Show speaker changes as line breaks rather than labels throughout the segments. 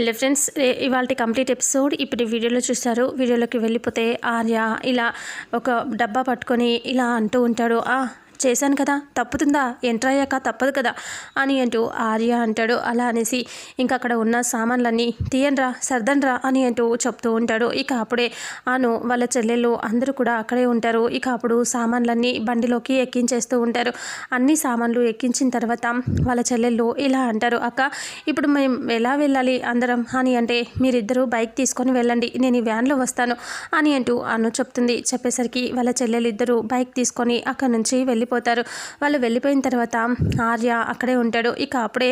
Hello friends ఇవాళ complete episode. ఇప్పుడు వీడియోలో చూస్తారు వీడియోలోకి వెళ్ళిపోతే ఆర్య ఇలా ఒక డబ్బా పట్టుకొని ఇలా అంటూ ఉంటాడు. ఆ చేశాను కదా తప్పుతుందా? ఎంటర్ అయ్యాక తప్పదు కదా అని అంటూ ఆర్య అంటాడు. అలా అనేసి ఇంకా అక్కడ ఉన్న సామాన్లన్నీ తీయండ్రా సర్దండ్రా అని అంటూ చెప్తూ ఉంటాడు. ఇక అప్పుడే ఆను వాళ్ళ చెల్లెళ్ళు అందరూ కూడా అక్కడే ఉంటారు. ఇక అప్పుడు సామాన్లన్నీ బండిలోకి ఎక్కించేస్తూ ఉంటారు. అన్ని సామాన్లు ఎక్కించిన తర్వాత వాళ్ళ చెల్లెళ్ళు ఇలా అంటారు అక్క ఇప్పుడు మేము ఎలా వెళ్ళాలి అందరం? అని అంటే మీరిద్దరూ బైక్ తీసుకొని వెళ్ళండి నేను ఈ వ్యాన్లో వస్తాను అని అంటూ అను చెప్తుంది. చెప్పేసరికి వాళ్ళ చెల్లెలు ఇద్దరు బైక్ తీసుకొని అక్కడ నుంచి వెళ్ళి వెళ్ళిపోతారు. వాళ్ళు వెళ్ళిపోయిన తర్వాత ఆర్య అక్కడే ఉంటాడు. ఇక అప్పుడే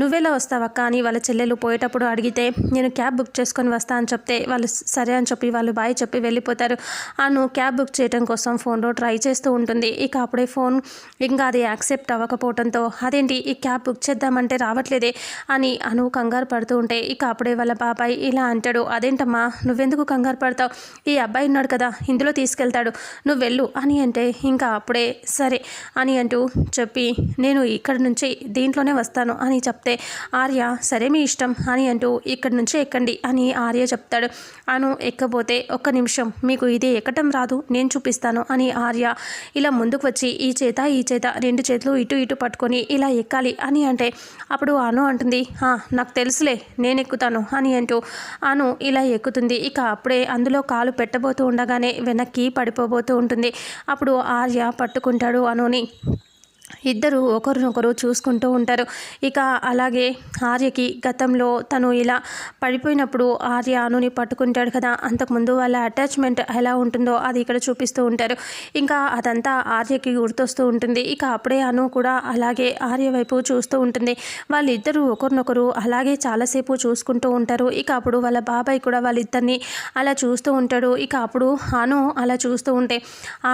నువ్వెలా వస్తావక్క అని వాళ్ళ చెల్లెలు పోయేటప్పుడు అడిగితే నేను క్యాబ్ బుక్ చేసుకొని వస్తా అని చెప్తే వాళ్ళు సరే అని చెప్పి వాళ్ళు బాయ్ చెప్పి వెళ్ళిపోతారు. అను క్యాబ్ బుక్ చేయడం కోసం ఫోన్లో ట్రై చేస్తూ ఉంటుంది. ఇక అప్పుడే ఫోన్ ఇంకా అది యాక్సెప్ట్ అవ్వకపోవడంతో అదేంటి ఈ క్యాబ్ బుక్ చేద్దామంటే రావట్లేదే? అని అను కంగారు పడుతూ ఉంటే ఇక అప్పుడే వాళ్ళ బాబాయ్ ఇలా అంటాడు అదేంటమ్మా నువ్వెందుకు కంగారు పడతావు? ఈ అబ్బాయి ఉన్నాడు కదా ఇందులో తీసుకెళ్తాడు నువ్వు వెళ్ళు అని అంటే ఇంకా అప్పుడే సరే అని అంటూ చెప్పి నేను ఇక్కడి నుంచి దీంట్లోనే వస్తాను అని చెప్తే ఆర్య సరే మీ ఇష్టం అని అంటూ ఇక్కడి నుంచి ఎక్కండి అని ఆర్య చెప్తాడు. అను ఎక్కబోతే ఒక్క నిమిషం మీకు ఇది ఎక్కటం రాదు నేను చూపిస్తాను అని ఆర్య ఇలా ముందుకు వచ్చి ఈ చేత ఈ చేత రెండు చేతులు ఇటు ఇటు పట్టుకొని ఇలా ఎక్కాలి అని అంటే అప్పుడు అను అంటుంది "ఆ, నాకు తెలుసులే నేను ఎక్కుతాను అని అంటూ అను ఇలా ఎక్కుతుంది. ఇక అప్పుడే అందులో కాలు పెట్టబోతూ ఉండగానే వెనక్కి పడిపోబోతూ ఉంటుంది. అప్పుడు ఆర్య పట్టుకుంటాడు అనుని ఇద్దరు ఒకరినొకరు చూసుకుంటూ ఉంటారు. ఇక అలాగే ఆర్యకి గతంలో తను ఇలా పడిపోయినప్పుడు ఆర్య అనుని పట్టుకుంటాడు కదా. అంతకుముందు వాళ్ళ అటాచ్మెంట్ ఎలా ఉంటుందో అది ఇక్కడ చూపిస్తూ ఉంటారు. ఇంకా అదంతా ఆర్యకి గుర్తొస్తూ ఉంటుంది. ఇక అప్పుడే అను కూడా అలాగే ఆర్య వైపు చూస్తూ ఉంటుంది. వాళ్ళిద్దరూ ఒకరినొకరు అలాగే చాలాసేపు చూసుకుంటూ ఉంటారు. ఇక అప్పుడు వాళ్ళ బాబాయ్ కూడా వాళ్ళిద్దరిని అలా చూస్తూ ఉంటాడు. ఇక అప్పుడు అను అలా చూస్తూ ఉంటే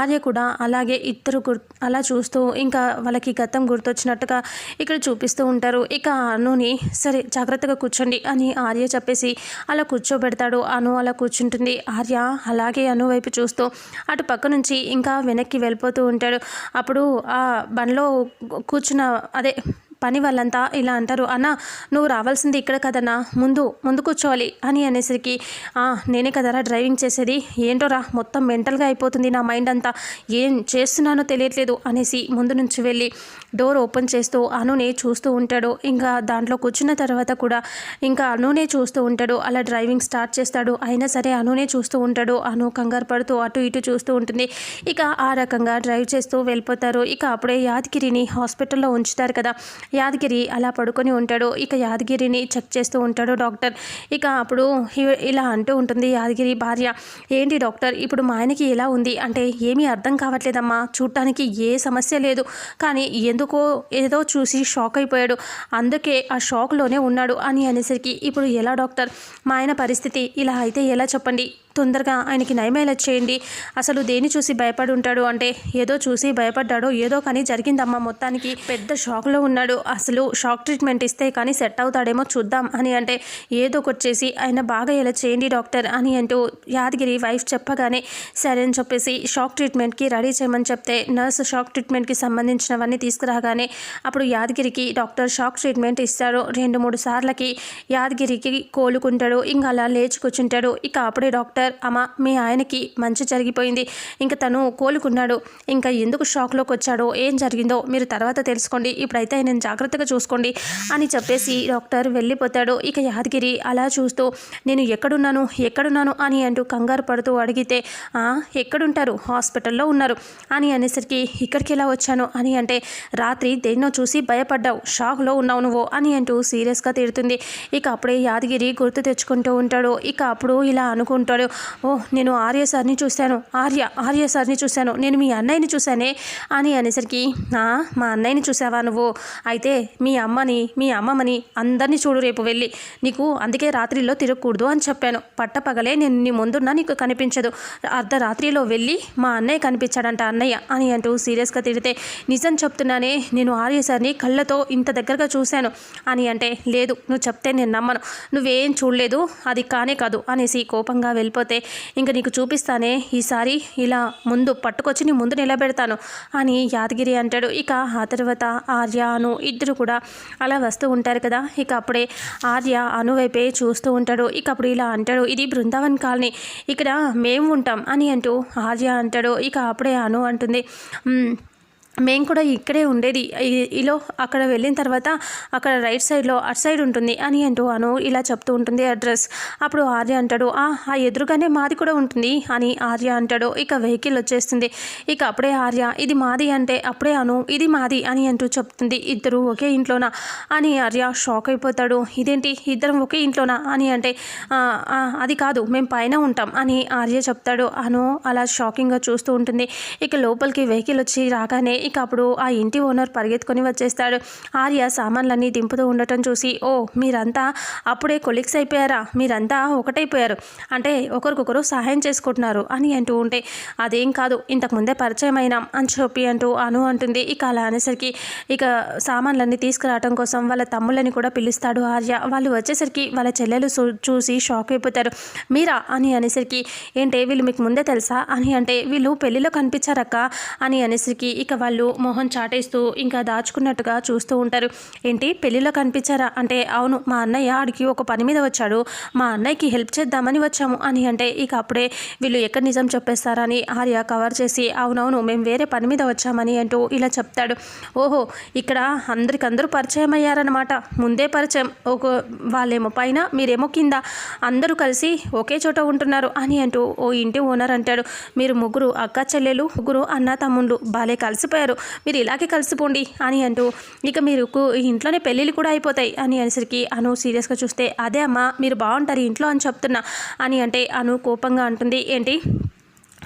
ఆర్య కూడా అలాగే ఇద్దరు అలా చూస్తూ ఇంకా వాళ్ళ మనకి గతం గుర్తొచ్చినట్టుగా ఇక్కడ చూపిస్తూ ఉంటారు. ఇక అనుని సరే జాగ్రత్తగా కూర్చోండి అని ఆర్య చెప్పేసి అలా కూర్చోబెడతాడు. అను అలా కూర్చుంటుంది. ఆర్య అలాగే అను వైపు చూస్తూ అటు పక్క నుంచి ఇంకా వెనక్కి వెళ్ళిపోతూ ఉంటాడు. అప్పుడు ఆ బండ్లో కూర్చున్న అదే పని వాళ్ళంతా ఇలా అంటారు అన్న నువ్వు రావాల్సింది ఇక్కడ కదన్నా ముందు ముందు కూర్చోవాలి అని అనేసరికి నేనే కదరా డ్రైవింగ్ చేసేది ఏంటోరా మొత్తం మెంటల్గా అయిపోతుంది నా మైండ్ అంతా ఏం చేస్తున్నానో తెలియట్లేదు అనేసి ముందు నుంచి వెళ్ళి డోర్ ఓపెన్ చేస్తూ అనునే చూస్తూ ఉంటాడు. ఇంకా దాంట్లో కూర్చున్న తర్వాత కూడా ఇంకా అనునే చూస్తూ ఉంటాడు. అలా డ్రైవింగ్ స్టార్ట్ చేస్తాడు. అయినా సరే అనునే చూస్తూ ఉంటాడు. అను కంగారు పడుతూ అటు ఇటు చూస్తూ ఉంటుంది. ఇక ఆ రకంగా డ్రైవ్ చేస్తూ వెళ్ళిపోతారు. ఇక అప్పుడే యాదగిరిని హాస్పిటల్లో ఉంచుతారు కదా. యాదగిరి అలా పడుకొని ఉంటాడు. ఇక యాదగిరిని చెక్ చేస్తూ ఉంటాడు డాక్టర్. ఇక అప్పుడు ఇలా అంటూ ఉంటుంది యాదగిరి భార్య ఏంటి డాక్టర్ ఇప్పుడు మా ఆయనకి ఎలా ఉంది? అంటే ఏమీ అర్థం కావట్లేదమ్మా. చూడటానికి ఏ సమస్య లేదు. కానీ ఎందుకో ఏదో చూసి షాక్ అయిపోయాడు. అందుకే ఆ షాక్లోనే ఉన్నాడు అని అనేసరికి ఇప్పుడు ఎలా డాక్టర్? మా ఆయన పరిస్థితి ఇలా అయితే ఎలా చెప్పండి? తొందరగా ఆయనకి నయమేలా చేయండి అసలు దేని చూసి భయపడి ఉంటాడు అంటే ఏదో చూసి భయపడ్డాడో ఏదో కానీ జరిగిందమ్మా మొత్తానికి. పెద్ద షాక్లో ఉన్నాడు. అసలు షాక్ ట్రీట్మెంట్ ఇస్తే కానీ సెట్ అవుతాడేమో చూద్దాం అని అంటే ఏదో ఒకటి చేసి ఆయన బాగా ఎలా చేయండి డాక్టర్ అని అంటూ యాదగిరి వైఫ్ చెప్పగానే సరే అని చెప్పేసి షాక్ ట్రీట్మెంట్కి రెడీ చేయమని చెప్తే నర్స్ షాక్ ట్రీట్మెంట్కి సంబంధించినవన్నీ తీసుకురాగానే అప్పుడు యాదగిరికి డాక్టర్ షాక్ ట్రీట్మెంట్ ఇస్తాడు. రెండు మూడు సార్లకి యాదగిరికి కోలుకుంటాడు. ఇంకా అలా లేచి కూర్చుంటాడు. ఇక అప్పుడే డాక్టర్ డాక్టర్ అమ్మ మీ ఆయనకి మంచి జరిగిపోయింది. ఇంకా తను కోలుకున్నాడు. ఇంకా ఎందుకు షాక్లోకి వచ్చాడో ఏం జరిగిందో మీరు తర్వాత తెలుసుకోండి. ఇప్పుడైతే ఆయన జాగ్రత్తగా చూసుకోండి అని చెప్పేసి డాక్టర్ వెళ్ళిపోతాడు. ఇక యాదగిరి అలా చూస్తూ నేను ఎక్కడున్నాను? ఎక్కడున్నాను? అని అంటూ కంగారు పడుతూ అడిగితే ఎక్కడుంటారు? హాస్పిటల్లో ఉన్నారు. అని అనేసరికి ఇక్కడికి ఎలా వచ్చాను? అని అంటే రాత్రి దేన్నో చూసి భయపడ్డావు. షాక్లో ఉన్నావు నువ్వు. అని అంటూ సీరియస్గా తిడుతుంది. ఇక అప్పుడే యాదగిరి గుర్తు తెచ్చుకుంటూ ఉంటాడు. ఇక అప్పుడు ఇలా అనుకుంటాడు. ఓ నేను ఆర్య సార్ని చూశాను. ఆర్య ఆర్య సార్ని చూశాను. నేను మీ అన్నయ్యని చూశానే. అని అనేసరికి మా అన్నయ్యని చూసావా నువ్వు? అయితే మీ అమ్మని మీ అమ్మమ్మని అందరినీ చూడు రేపు వెళ్ళి. నీకు అందుకే రాత్రిలో తిరగకూడదు అని చెప్పాను. పట్టపగలే నేను నీ ముందున్నా నీకు కనిపించదు. అర్ధరాత్రిలో వెళ్ళి మా అన్నయ్య కనిపించాడంట అన్నయ్య అని అంటూ సీరియస్గా తిడితే నిజం చెప్తున్నానే నేను ఆర్య సార్ని కళ్ళతో ఇంత దగ్గరగా చూశాను. అని అంటే లేదు నువ్వు చెప్తే నేను నమ్మను. నువ్వేం చూడలేదు అది కానే కాదు అనేసి కోపంగా వెళ్ళిపోతాడు. లేకపోతే ఇంక నీకు చూపిస్తానే ఈసారి ఇలా ముందు పట్టుకొచ్చి నీ ముందు నిలబెడతాను అని యాదగిరి అంటాడు. ఇక ఆ తర్వాత ఆర్య అను ఇద్దరు కూడా అలా వస్తూ ఉంటారు కదా. ఇక అప్పుడే ఆర్య అను వైపే చూస్తూ ఉంటాడు. ఇక అప్పుడు ఇలా అంటాడు ఇది బృందావన్ కాలనీ ఇక్కడ మేము ఉంటాం అని అంటూ ఆర్య అంటాడు. ఇక అప్పుడే అను అంటుంది మేము కూడా ఇక్కడే ఉండేది. ఈ- ఈలో అక్కడ వెళ్ళిన తర్వాత అక్కడ రైట్ సైడ్లో అటు సైడ్ ఉంటుంది. అని అంటూ అను ఇలా చెప్తూ ఉంటుంది అడ్రస్. అప్పుడు ఆర్య అంటాడు ఆ ఆ ఎదురుగానే మాది కూడా ఉంటుంది అని ఆర్య అంటాడు. ఇక వెహికల్ వచ్చేస్తుంది. ఇక అప్పుడే ఆర్య ఇది మాది అంటే అప్పుడే అను ఇది మాది అని అంటూ చెప్తుంది. ఇద్దరు ఒకే ఇంట్లోనా? అని ఆర్య షాక్ అయిపోతాడు. ఇదేంటి? ఇద్దరం ఒకే ఇంట్లోనా? అని అంటే అది కాదు మేము పైన ఉంటాం అని ఆర్య చెప్తాడు. అను అలా షాకింగ్గా చూస్తూ ఉంటుంది. ఇక లోపలికి వెహికల్ వచ్చి రాగానే ఇక అప్పుడు ఆ ఇంటి ఓనర్ పరిగెత్తుకొని వచ్చేస్తాడు. ఆర్య సామాన్లన్నీ దింపుతూ ఉండటం చూసి ఓ మీరంతా అప్పుడే కొలీగ్స్ అయిపోయారా? మీరంతా ఒకటైపోయారు. అంటే ఒకరికొకరు సహాయం చేసుకుంటున్నారు అని అంటూ ఉంటే అదేం కాదు ఇంతకు ముందే పరిచయం అయినాం అని చెప్పి అంటూ అను అంటుంది. ఇక అలా అనేసరికి ఇక సామాన్లన్నీ తీసుకురావడం కోసం వాళ్ళ తమ్ముళ్ళని కూడా పిలుస్తాడు ఆర్య. వాళ్ళు వచ్చేసరికి వాళ్ళ చెల్లెలు చూ- చూసి షాక్ అయిపోతారు. మీరా? అని అనేసరికి ఏంటే వీళ్ళు మీకు ముందే తెలుసా? అని అంటే వీళ్ళు పెళ్ళిలో కనిపించారక్క? అని అనేసరికి ఇక వాళ్ళు వాళ్ళు మొహం చాటేస్తూ ఇంకా దాచుకున్నట్టుగా చూస్తూ ఉంటారు. ఏంటి పెళ్ళిలో కనిపించారా? అంటే అవును మా అన్నయ్య ఆడికి ఒక పని మీద వచ్చాడు. మా అన్నయ్యకి హెల్ప్ చేద్దామని వచ్చాము అని అంటే ఇక అప్పుడే వీళ్ళు ఎక్కడ నిజం చెప్పేస్తారని ఆర్య కవర్ చేసి అవునవును మేము వేరే పని మీద వచ్చామని అంటూ ఇలా చెప్తాడు. ఓహో ఇక్కడ అందరికందరూ పరిచయం అయ్యారనమాట ముందే పరిచయం. ఒక వాళ్ళేమో పైన మీరేమో కింద. అందరూ కలిసి ఒకే చోట ఉంటున్నారు అని అంటూ ఓ ఇంటి ఓనర్ అంటాడు. మీరు ముగ్గురు అక్క చెల్లెలు ముగ్గురు అన్న తమ్ముళ్ళు బాలే కలిసిపోయారు. మీరు ఇలాగే కలిసిపోండి అని అంటూ ఇక మీరు ఈ ఇంట్లోనే పెళ్ళిళ్ళు కూడా అయిపోతాయి అని అనేసరికి అను సీరియస్గా చూస్తే అదే అమ్మా మీరు బాగుంటారు ఇంట్లో అని చెప్తున్నా అని అంటే అను కోపంగా అంటుంది. ఏంటి?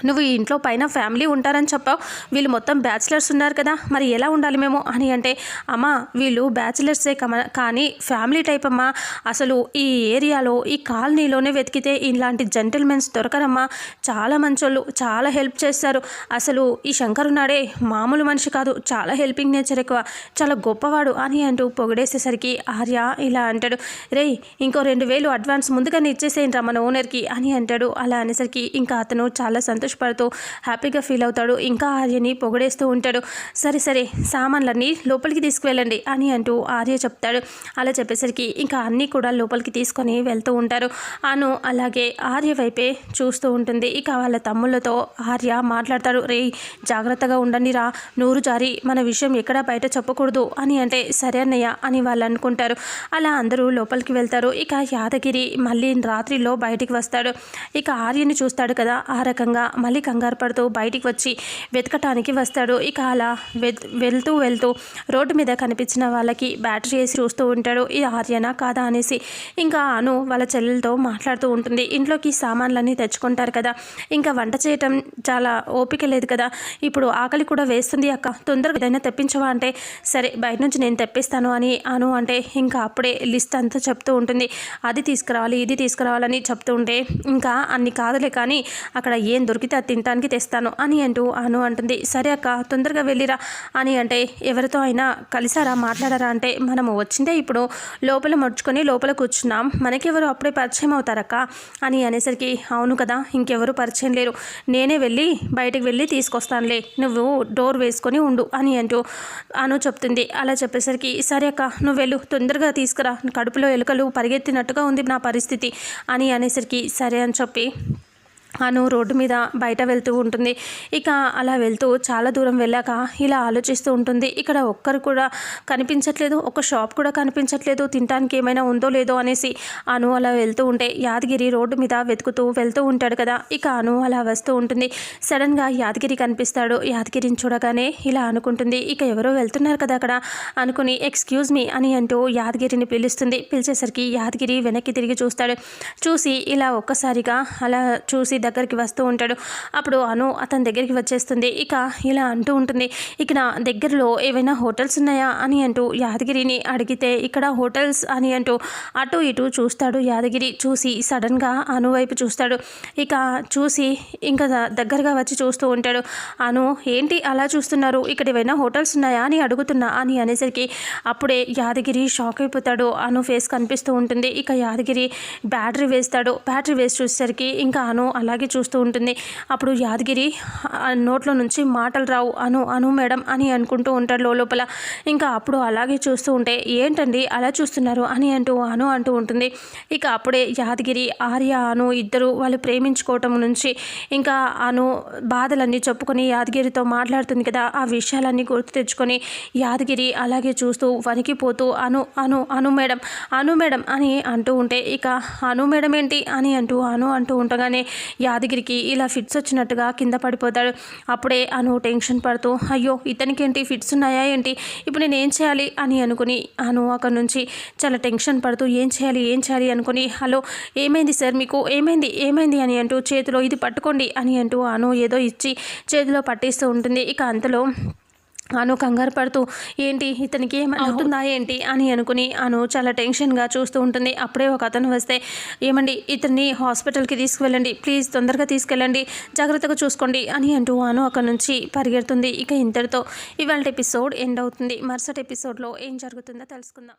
నువ్వు ఈ ఇంట్లో పైన ఫ్యామిలీ ఉంటారని చెప్పావు. వీళ్ళు మొత్తం బ్యాచిలర్స్ ఉన్నారు కదా. మరి ఎలా ఉండాలి మేము? అని అంటే అమ్మా వీళ్ళు బ్యాచిలర్సే కమ కానీ ఫ్యామిలీ టైప్ అమ్మా. అసలు ఈ ఏరియాలో ఈ కాలనీలోనే వెతికితే ఇలాంటి జెంటిల్మెన్స్ దొరకరమ్మా. చాలా మంచోళ్ళు చాలా హెల్ప్ చేస్తారు. అసలు ఈ శంకర్ ఉన్నాడే మామూలు మనిషి కాదు. చాలా హెల్పింగ్ నేచర్ ఎక్కువ. చాలా గొప్పవాడు అని అంటూ పొగిడేసేసరికి ఆర్య ఇలా అంటాడు రేయ్ ఇంకో రెండు వేలు అడ్వాన్స్ ముందుగానే ఇచ్చేసేయండి రా మన ఓనర్కి అని అంటాడు. అలా అనేసరికి ఇంకా అతను చాలా సంతోషపడుతూ హ్యాపీగా ఫీల్ అవుతాడు. ఇంకా ఆర్యని పొగడేస్తూ ఉంటాడు. సరే సరే సామాన్లన్నీ లోపలికి తీసుకువెళ్ళండి అని అంటూ ఆర్య చెప్తాడు. అలా చెప్పేసరికి ఇంకా అన్నీ కూడా లోపలికి తీసుకొని వెళ్తూ ఉంటారు. అను అలాగే ఆర్య వైపే చూస్తూ ఉంటుంది. ఇక వాళ్ళ తమ్ముళ్ళతో ఆర్య మాట్లాడతాడు. రే జాగ్రత్తగా ఉండండి రా. నూరు జారి. మన విషయం ఎక్కడా బయట చెప్పకూడదు అని అంటే సరే అన్నయ్య అని వాళ్ళు అనుకుంటారు. అలా అందరూ లోపలికి వెళ్తారు. ఇక యాదగిరి మళ్ళీ రాత్రిలో బయటికి వస్తాడు. ఇక ఆర్యని చూస్తాడు కదా. ఆ రకంగా మళ్ళీ కంగారు పడుతూ బయటికి వచ్చి వెతకటానికి వస్తాడు. ఇక అలా వెళ్తూ వెళ్తూ రోడ్డు మీద కనిపించిన వాళ్ళకి బ్యాటరీ వేసి చూస్తూ ఉంటాడు. ఇది ఆర్యనా కాదా అనేసి ఇంకా అను వాళ్ళ చెల్లెలతో మాట్లాడుతూ ఉంటుంది. ఇంట్లోకి సామాన్లన్నీ తెచ్చుకుంటారు కదా. ఇంకా వంట చేయటం చాలా ఓపిక లేదు కదా. ఇప్పుడు ఆకలి కూడా వేస్తుంది అక్క. తొందరగా ఏదైనా తెప్పించవా అంటే సరే బయట నుంచి నేను తెప్పిస్తాను అని అను అంటే ఇంకా అప్పుడే లిస్ట్ అంతా చెప్తూ ఉంటుంది. అది తీసుకురావాలి ఇది తీసుకురావాలని చెప్తూ ఉంటే ఇంకా అన్ని కాదులే కానీ అక్కడ ఏం దొరికితే అది తినడానికి తెస్తాను అని అంటూ అను అంటుంది. సరే అక్క తొందరగా వెళ్ళిరా అని అంటే ఎవరితో అయినా కలిసారా మాట్లాడారా అంటే మనము వచ్చిందే ఇప్పుడు. లోపల ముడుచుకొని లోపల కూర్చున్నాం. మనకెవరు అప్పుడే పరిచయం అవుతారక్క అని అనేసరికి అవును కదా ఇంకెవరు పరిచయం లేరు. నేనే వెళ్ళి బయటికి వెళ్ళి తీసుకొస్తానులే. నువ్వు డోర్ వేసుకొని ఉండు అని అంటూ అను చెప్తుంది. అలా చెప్పేసరికి సరే అక్క నువ్వు వెళ్ళు తొందరగా తీసుకురా. కడుపులో ఎలుకలు పరిగెత్తినట్టుగా ఉంది నా పరిస్థితి అని అనేసరికి సరే అని చెప్పి అను రోడ్డు మీద బయట వెళ్తూ ఉంటుంది. ఇక అలా వెళ్తూ చాలా దూరం వెళ్ళాక ఇలా ఆలోచిస్తూ ఉంటుంది. ఇక్కడ ఒక్కరు కూడా కనిపించట్లేదు. ఒక షాప్ కూడా కనిపించట్లేదు. తినడానికి ఏమైనా ఉందో లేదో అనేసి అను అలా వెళ్తూ ఉంటే యాదగిరి రోడ్డు మీద వెతుకుతూ వెళ్తూ ఉంటాడు కదా. ఇక అను అలా వస్తూ ఉంటుంది. సడన్గా యాదగిరి కనిపిస్తాడు. యాదగిరిని చూడగానే ఇలా అనుకుంటుంది. ఇక ఎవరో వెళ్తున్నారు కదా అక్కడ అనుకుని ఎక్స్క్యూజ్ మీ అని అంటూ యాదగిరిని పిలుస్తుంది. పిలిచేసరికి యాదగిరి వెనక్కి తిరిగి చూస్తాడు. చూసి ఇలా ఒక్కసారిగా అలా చూసి దగ్గరికి వస్తూ ఉంటాడు. అప్పుడు అను అతని దగ్గరికి వచ్చేస్తుంది. ఇక ఇలా అంటూ ఉంటుంది. ఇక నా దగ్గరలో ఏవైనా హోటల్స్ ఉన్నాయా అని అంటూ యాదగిరిని అడిగితే ఇక్కడ హోటల్స్ అని అంటూ అటు ఇటు చూస్తాడు యాదగిరి. చూసి సడన్గా అను వైపు చూస్తాడు. ఇక చూసి ఇంకా దగ్గరగా వచ్చి చూస్తూ ఉంటాడు. అను ఏంటి అలా చూస్తున్నారు? ఇక్కడ ఏవైనా హోటల్స్ ఉన్నాయా? అని అడుగుతున్నా అని అనేసరికి అప్పుడే యాదగిరి షాక్ అయిపోతాడు. అను ఫేస్ కనిపిస్తూ ఉంటుంది. ఇక యాదగిరి బ్యాటరీ వేస్తాడు. బ్యాటరీ వేసి చూసేసరికి ఇంకా అను అలా అలాగే చూస్తూ ఉంటుంది. అప్పుడు యాదగిరి ఆ నోట్లో నుంచి మాటలు రావు. అను అను మేడం అని అనుకుంటూ ఉంటాడు లోపల. ఇంకా అప్పుడు అలాగే చూస్తూ ఉంటే ఏంటండి అలా చూస్తున్నారు? అని అంటూ అను అంటూ ఉంటుంది. ఇక అప్పుడే యాదగిరి ఆర్య అను ఇద్దరు వాళ్ళు ప్రేమించుకోవటం నుంచి ఇంకా అను బాధలన్నీ చెప్పుకొని యాదగిరితో మాట్లాడుతుంది కదా ఆ విషయాలన్నీ గుర్తు తెచ్చుకొని యాదగిరి అలాగే చూస్తూ వణికిపోతూ అను అను అను మేడం అను మేడం అని అంటూ ఉంటే ఇక అను మేడం ఏంటి? అని అంటూ అను అంటూ ఉండగానే యాదగిరికి ఇలా ఫిట్స్ వచ్చినట్టుగా కింద పడిపోతాడు. అప్పుడే అను టెన్షన్ పడుతూ అయ్యో ఇతనికి ఏంటి ఫిట్స్ ఉన్నాయా ఏంటి? ఇప్పుడు నేను ఏం చేయాలి? అని అనుకుని అను అక్కడి నుంచి చాలా టెన్షన్ పడుతూ ఏం చేయాలి? ఏం చేయాలి? అనుకుని హలో ఏమైంది సార్ మీకు? ఏమైంది? ఏమైంది? అని అంటూ చేతిలో ఇది పట్టుకోండి అని అంటూ అను ఏదో ఇచ్చి చేతిలో పట్టేస్తూ ఉంటుంది. ఇక అంతలో అను కంగారు పడుతూ ఏంటి? ఇతనికి ఏమైనా అవుతుందా ఏంటి? అని అనుకుని అను చాలా టెన్షన్గా చూస్తూ ఉంటుంది. అప్పుడే ఒక అతను వస్తే ఏమండి ఇతన్ని హాస్పిటల్కి తీసుకువెళ్ళండి. ప్లీజ్ తొందరగా తీసుకెళ్ళండి. జాగ్రత్తగా చూసుకోండి. అని అంటూ అను అక్కడ నుంచి పరిగెడుతుంది. ఇక ఇంతటితో ఇవాళ ఎపిసోడ్ ఎండ్ అవుతుంది. మరుసటి ఎపిసోడ్లో ఏం జరుగుతుందో తెలుసుకుందాం.